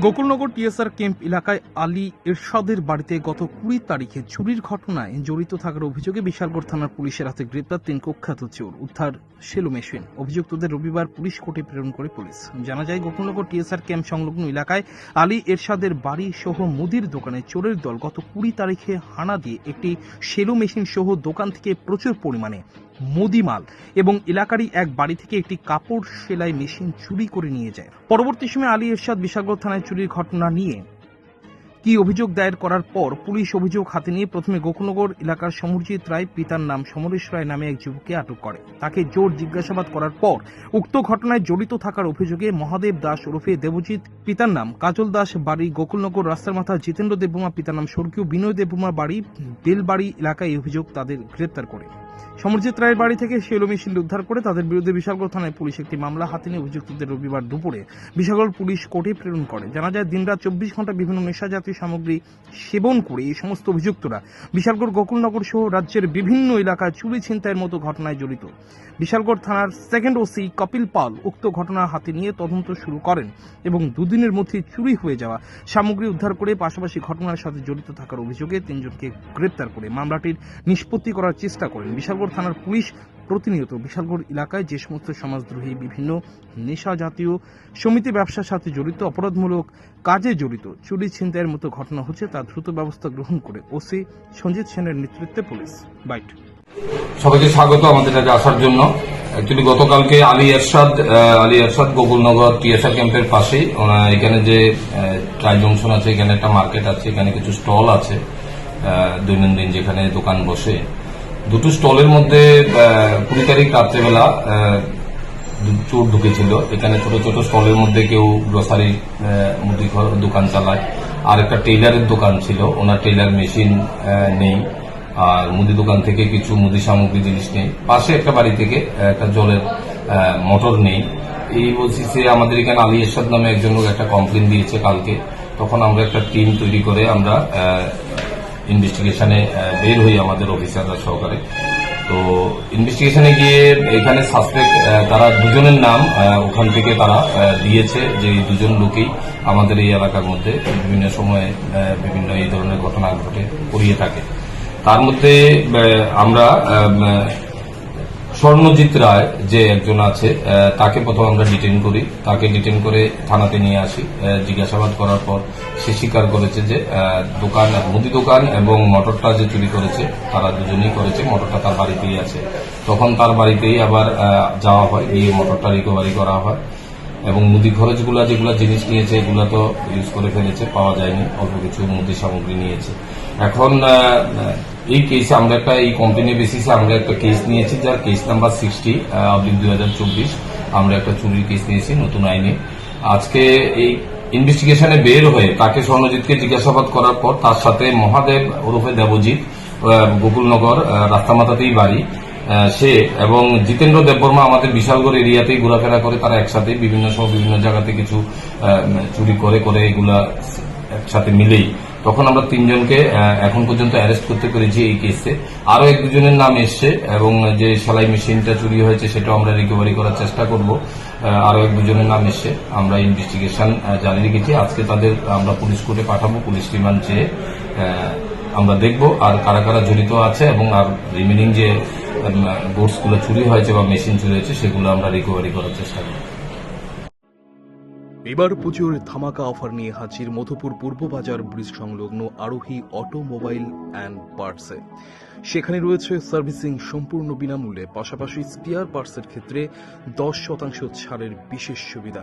Gokulnagar TSR camp এলাকায় আলী এরশাদের বাড়িতে গত কুড়ি তারিখে চুরির ঘটনায় জড়িত থাকার অভিযোগে বিশালগড় থানার পুলিশের হাতে গ্রেপ্তার তিন কুখ্যাত চোর, উদ্ধার সেলু মেশিন। অভিযুক্তদের রবিবার পুলিশ কোর্টে প্রেরণ করে পুলিশ। জানা যায়, গোকুলনগর টিএসআর ক্যাম্প সংলগ্ন এলাকায় আলী এরশাদের বাড়ি সহ মুদির দোকানে চোরের দল গত কুড়ি তারিখে হানা দিয়ে একটি সেলু মেশিন সহ দোকান থেকে প্রচুর পরিমাণে মুদিমাল এবং এলাকারই এক বাড়ি থেকে একটি কাপড় সেলাই মেশিন চুরি করে নিয়ে যায়। পরবর্তী সময় আলী এরশাদ বিশালগড় থানায় চুরির ঘটনা নিয়ে কি অভিযোগ দায়ের করার পর পুলিশ অভিযোগ হাতে নিয়ে প্রথমে গোকুলনগর এলাকার সমরজিৎ রায়, পিতার নাম সমরেশ রায় নামে এক যুবককে আটক করে। তাকে জোর জিজ্ঞাসাবাদ করার পর উক্ত ঘটনায় জড়িত থাকার অভিযোগে মহাদেব দাস ওরফে দেবজিৎ, পিতার নাম কাজল দাস, বাড়ি গোকুলনগর রাস্তার মাথা জিতেন্দ্র দেববর্মা পিতার নাম স্বর্গীয় বিনয় দেববর্মা বাড়ি, বেলবাড়ি এলাকায় অভিযোগ তাদের গ্রেপ্তার করে। সমরজিৎ রায়ের বাড়ি থেকে সেলো মেশিন উদ্ধার করে তাদের বিরুদ্ধে বিশালগড় থানায় পুলিশ একটি মামলা হাতে নিয়ে অভিযুক্তদের রবিবার দুপুরে বিশালগড় পুলিশ কোর্টে প্রেরণ করে। জানা যায়, দিনরাত চব্বিশ ঘণ্টা বিভিন্ন নেশা জাতীয় সামগ্রী সেবন করে এই সমস্ত অভিযুক্তরা বিশালগড় গোকুলনগর সহ রাজ্যের বিভিন্ন এলাকায় চুরি ছিনতাইয়ের মতো ঘটনায় জড়িত। বিশালগড় থানার সেকেন্ড ওসি কপিল পাল উক্ত ঘটনা হাতে নিয়ে তদন্ত শুরু করেন এবং দুদিনের মধ্যে চুরি হয়ে যাওয়া সামগ্রী উদ্ধার করে পাশাপাশি ঘটনার সাথে জড়িত থাকার অভিযোগে তিনজনকে গ্রেপ্তার করে। মামলাটির নিষ্পত্তি করার চেষ্টা করেন বিশালগড় থানার পুলিশ প্রতিনিয়ত বিশালগড় এলাকায় যে সমস্ত সমাজদ্রোহী, বিভিন্ন নেশা জাতীয় সমিতি ব্যবসার সাথে জড়িত, অপরাধমূলক কাজে জড়িত, চুরি ছিনতাইয়ের মতো ঘটনা হচ্ছে তা দ্রুত ব্যবস্থা গ্রহণ করে ওসি সঞ্জিত সেনের নেতৃত্বে পুলিশ। বাইট। সবাইকে স্বাগত আমাদের কাছে আসার জন্য। অ্যাকচুয়ালি গতকালকে আলী এরশাদ আলী এরশাদ গোকুলনগর টিএসআর ক্যাম্পের পাশেই এখানে যে ট্রাই জংশন আছে, এখানে একটা মার্কেট আছে, এখানে কিছু স্টল আছে দৈনন্দিন যেখানে দোকান বসে। দুটো স্টলের মধ্যে কুড়ি তারিখ রাত্রেবেলা চোর ঢুকেছিল। এখানে ছোট ছোট স্টলের মধ্যে কেউ গ্রোসারি দোকান চালায়। আর একটা টেইলারের দোকান ছিল। ওনার টেইলার মেশিন নেই। আর মুদি দোকান থেকে কিছু মুদি সামগ্রী জিনিস নেই। পাশে একটা বাড়ি থেকে একটা জলের মোটর নেই। এই বলছি যে আমাদের এখানে আলী এরশাদ নামে একজন লোক একটা কমপ্লেন দিয়েছে কালকে। তখন আমরা একটা টিম তৈরি করে আমরা ইনভেস্টিগেশনে বের হই আমাদের অফিসাররা সহকারে। তো ইনভেস্টিগেশনে গিয়ে এখানে সাসপেক্ট তারা দুজনের নাম ওখান থেকে তারা দিয়েছে যে এই দুজন লোকেই আমাদের এই এলাকার মধ্যে বিভিন্ন সময়ে বিভিন্ন এই ধরনের ঘটনা ঘটে করিয়ে থাকে। তার মধ্যে আমরা আম, স্বর্ণজিৎ রায় যে একজন আছে তাকে প্রথম আমরা ডিটেন করি। তাকে ডিটেন করে থানাতে নিয়ে আসি। জিজ্ঞাসাবাদ করার পর সে স্বীকার করেছে যে দোকান, মুদি দোকান এবং মোটরটা যে চুরি করেছে, তারা দুজনেই করেছে, মোটরটা তার বাড়িতেই আছে। তখন তার বাড়িতেই আবার যাওয়া হয়, গিয়ে মোটরটা রিকভারি করা হয়। এবং মুদি খরচগুলা যেগুলা জিনিস নিয়েছে এগুলা তো ইউজ করে ফেলেছে পাওয়া যায়নি অল্প কিছু মুদি সামগ্রী নিয়েছে। এখন এই কেসে আমরা একটা এই কমপ্লেনের বেসিসে আমরা একটা কেস নিয়েছি যার কেস নাম্বার সিক্সটি অব্লিক দুই হাজার চব্বিশ। আমরা একটা চুরির কেস নিয়েছি নতুন আইনে। আজকে এই ইনভেস্টিগেশনে বের হয়ে তাকে স্বর্ণজিৎকে জিজ্ঞাসাবাদ করার পর তার সাথে মহাদেব ওরফে দেবজিৎ গোকুলনগর আহ, রাস্তামাথাতেই বাড়ি। সে এবং জিতেন্দ্র দেববর্মা আমাদের বিশালগড় এরিয়াতেই ঘোরাফেরা করে, তারা একসাথে বিভিন্ন সময় বিভিন্ন জায়গাতে কিছু চুরি করে করে এগুলা একসাথে মিলেই। তখন আমরা তিনজনকে এখন পর্যন্ত অ্যারেস্ট করতে পেরেছি এই কেসে। আরও এক দুজনের নাম এসছে এবং যে সেলাই মেশিনটা চুরি হয়েছে সেটাও আমরা রিকভারি করার চেষ্টা করব। আরও এক দুজনের নাম এসছে। আমরা ইনভেস্টিগেশন জারি রেখেছি। আজকে তাদের আমরা পুলিশ কোর্টে পাঠাবো, পুলিশ রিমান্ড চেয়ে আমরা দেখব আর কারা কারা জড়িত আছে এবং আর রিমেনিং যে বোর্ডসগুলো চুরি হয়েছে বা মেশিন চুরি হয়েছে, সেগুলো আমরা রিকভারি করার চেষ্টা করব। এবার পুজোর ধামাকা অফার নিয়ে হাজির মধুপুর পূর্ব বাজার ব্রিজ সংলগ্ন আরোহী অটোমোবাইল অ্যান্ড পার্টসে সেখানে রয়েছে সার্ভিসিং সম্পূর্ণ বিনামূল্যে, পাশাপাশি স্পেয়ার পার্টসের ক্ষেত্রে দশ শতাংশ ছাড়ের বিশেষ সুবিধা।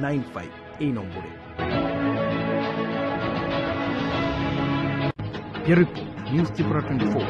Nine five এই নম্বরে নিউজ ত্রিপুরা টোয়েন্টি ফোর